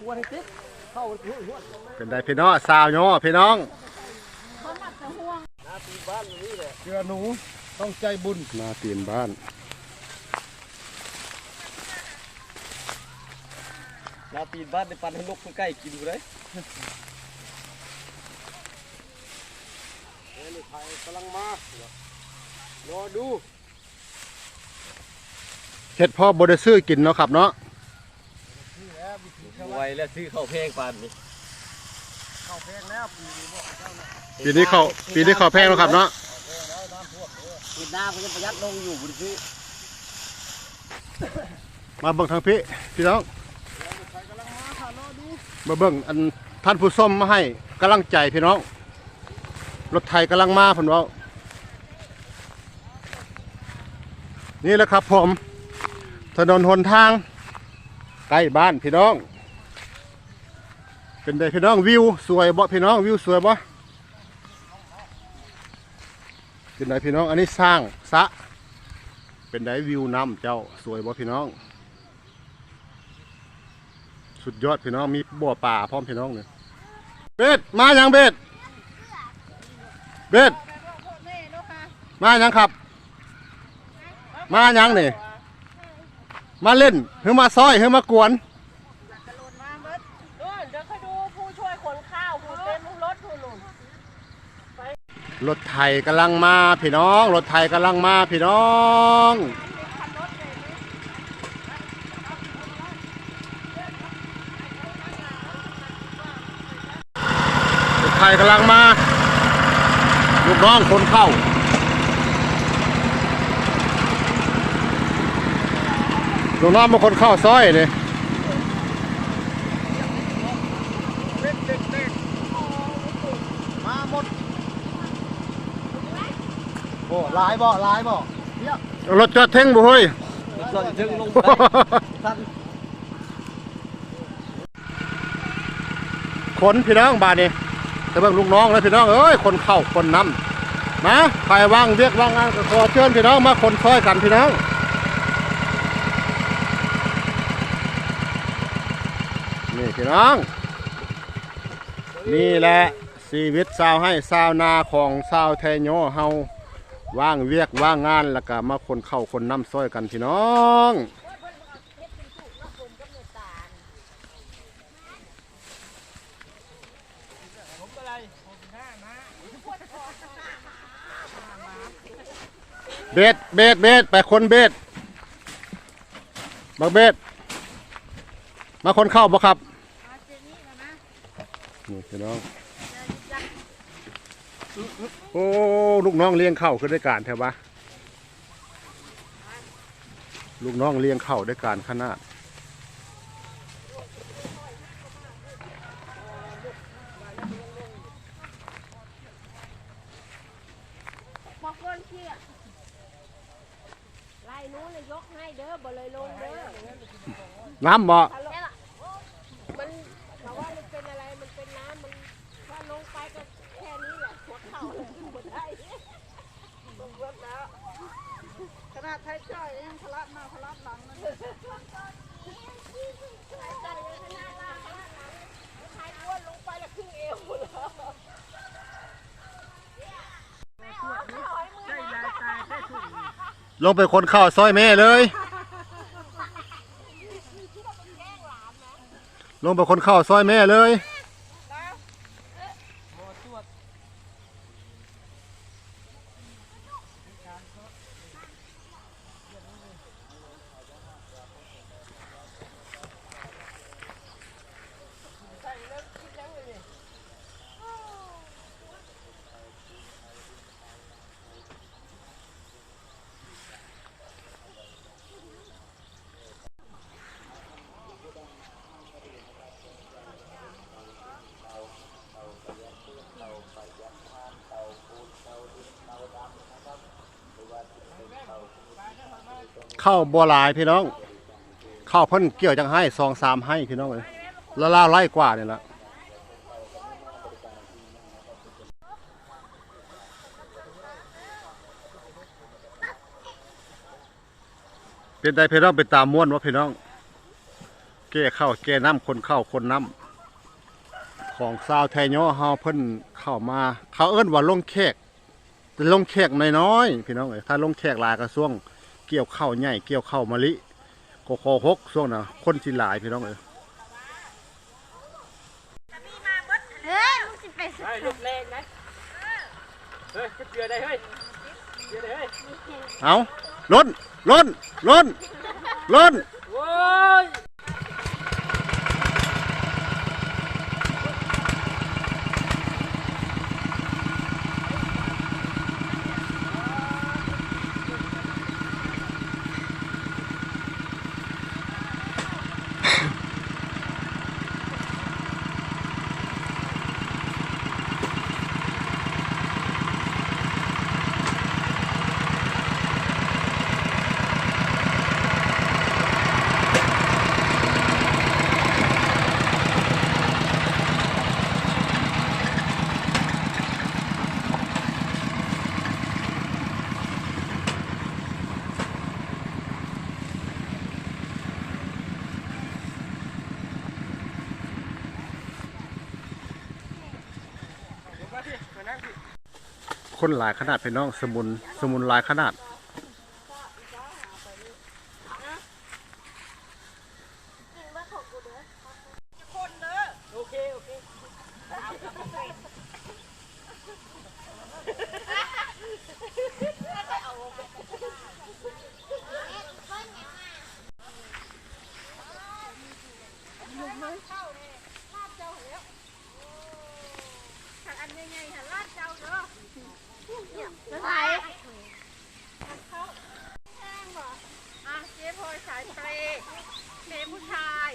กวนให้ติ๊กเข้าหัวหัวเป็นไดพี่น้องสาวย่อพี่น้องนาตีบ้านนี่แหละเชื่อหนูต้องใจบุญมาเปลี่ยนบ้านนาตีบ้านในปันให้นกใกล้กินกูเลยเฮ้ยไทยกำลังมารอดูเฮ็ดพ่อบไดซื้อกินเนาะครับเนาะ ไวแล้วซื้อข้าวแพงปานนี่ปีนี้เขาปีนี้เขาแพงแล้วครับเนาะกินน้ำก็จะประหยัดลงอยู่บุญซื้อมาเบิ่งทางพี่พี่น้องมาเบิ่งอันท่านผู้ส้มมาให้กำลังใจพี่น้องรถไทยกำลังมาผมว่านี่แหละครับผม ถนนหนทางใกล้บ้านพี่น้อง เป็นไดพี่น้องวิวสวยบ่พี่น้องวิวสวยบ่เป็นไดพี่น้องอันนี้สร้างสะเป็นไดวิวน้ำเจ้าสวยบ่พี่น้อง สุดยอดพี่น้องมีบ่อป่าพร้อมพี่น้องเนี่ยเบ็ดมายังเบ็ดเบ็ดมายังครับ มายังนี่มาเล่นหรือมาซอยหรือมากวนนเดี๋ยวเขาดูผู้ช่วยขนข้าวผู้เต็มรถผู้หนุ่ม รถไถกำลังมาพี่น้อง รถไถกำลังมาพี่น้องรถไถกำลังมาลูกน้องคนเข้าลูกน้องมาคนเข้าซอยเลย มาหมด โอ้ลายบ่ลายบ่เนี่ยรถจอดเท่งบ่เฮ้ยส่วนถึงลงไปท่านคนพี่น้องบาดนี้แต่เบิ่งลูกน้องเลยพี่น้องเอ้ยคนเข้าคนนำนะใครว่างเรียกว่างงานก็ขอเชิญพี่น้องมาคนซอยกันพี่น้องนี่พี่น้อง นี่แหละชีวิตชาวให้ชาวนาของชาวไทยโยเฮา ว่างเวียกว่างงานแล้วก็มาคนเข้าคนน้ำซอยกันพี่น้องเบ็ดเบ็ดเบ็ดไปคนเบ็ดบักเบ็ดมาคนเข้าบ่ครับนี่พี่น้อง โอ้ลูกน้องเลี้ยงเข้าคือได้การแถวะลูกน้องเลี้ยงเข้าได้การขนาดบอกคนเชี่ยไล่นู้นเลยยกให้เด้อบ่เลยลงเด้อน้ำบ่ใช่ปะมันถามว่ามันเป็นอะไร มันเป็นน้ำ มันถ้าลงไปก็แค่นี้แหละหัวเข่าเลยขึ้นบนได้ลงรถแล้ว ขนาดไทยจ่อยยังพลัดมาพลัดหลังมันไทยจ่อยยังขนาดล่างพลัดหลังไทยอ้วนลงไปแล้วครึ่งเอวหมดแล้วแม่โอ้ขอให้มือนะ ลงไปคนข้าวซอยแม่เลย ลงไปคนข้าวซอยแม่เลย เข้าบัวลายพี่น้อง เข้าเพิ่นเกี่ยวจังให้ซองสามให้พี่น้องเลยละลาไล่กว่าเนี่ยละเป็นไดพี่น้องเป็นตามม้วนวะพี่น้อง แก้เข้าแก้น้ำคนเข้าคนน้ำของซาวไทยย่อเฮาเพิ่นเข้ามา เขาเอิ้นว่าลงแขกแต่ลงแขกน้อยๆพี่น้องเอ้ยถ้าลงแขกหลายก็ช่วง กี่ยวข้าวใหญ่เกี่ยวข้าวมะลิโคโคฮกช่วงน่ะคนสิหลายพี่น้องเอ้ยเฮ้ยมึงสิไปสุดเฮ้ยลุกแรงนะเฮ้ยเกลือได้เฮ้ยเกลือได้เฮ้ยเอาล้นล้นล้นล้นโว้ย คนหลายขนาดพี่น้องสมุนสมุนหลายขนาดโอันยังไงฮะลาดเจ้าเด้อไปอะเจ๊พลอยสายเปรย์เจ๊ผู้ชาย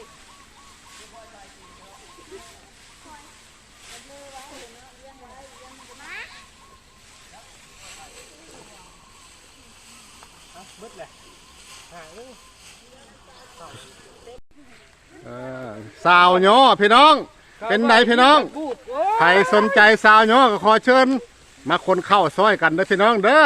มืดเลยหางนึงเออสาวย่อพี่น้อง เป็นไดพี่น้อง กู้ ใครสนใจสาวน้อก็ขอเชิญ มาคนเข้าซอยกันเด้อพี่น้องเด้อ